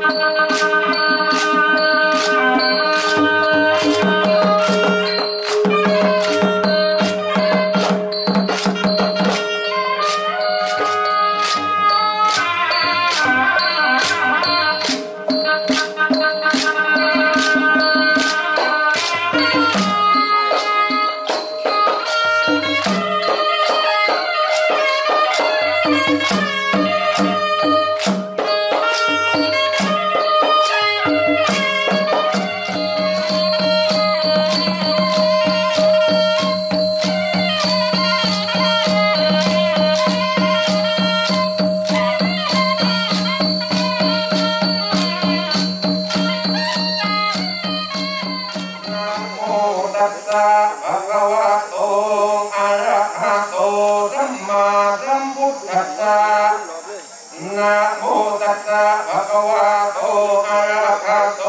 Música นะโมตัสสะภะคะวะโตอะระหะโต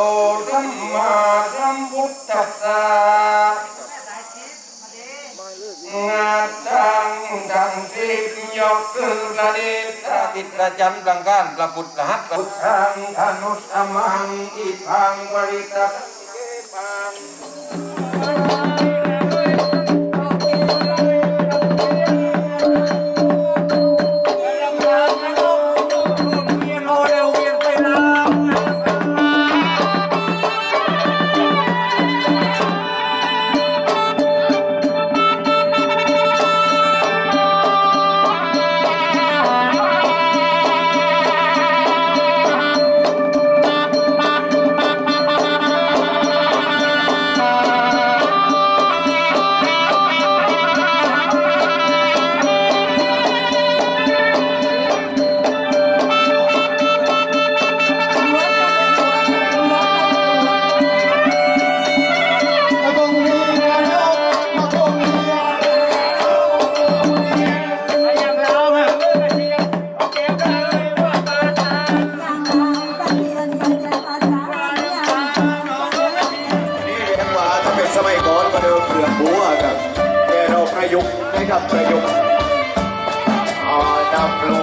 สัมมาสัมพุทธัสสะงาจังดังสิบยกขึ้นประดิษฐติดประจันบังการประพุทธหัตถ์พุทธังธนุสัมังอิพังวริตะ ถ้าเป็นมัยก่อนก็เดิมเปลือกบัวครับแต่เราประยุกต์นะครับประยุกต์อ่านำลง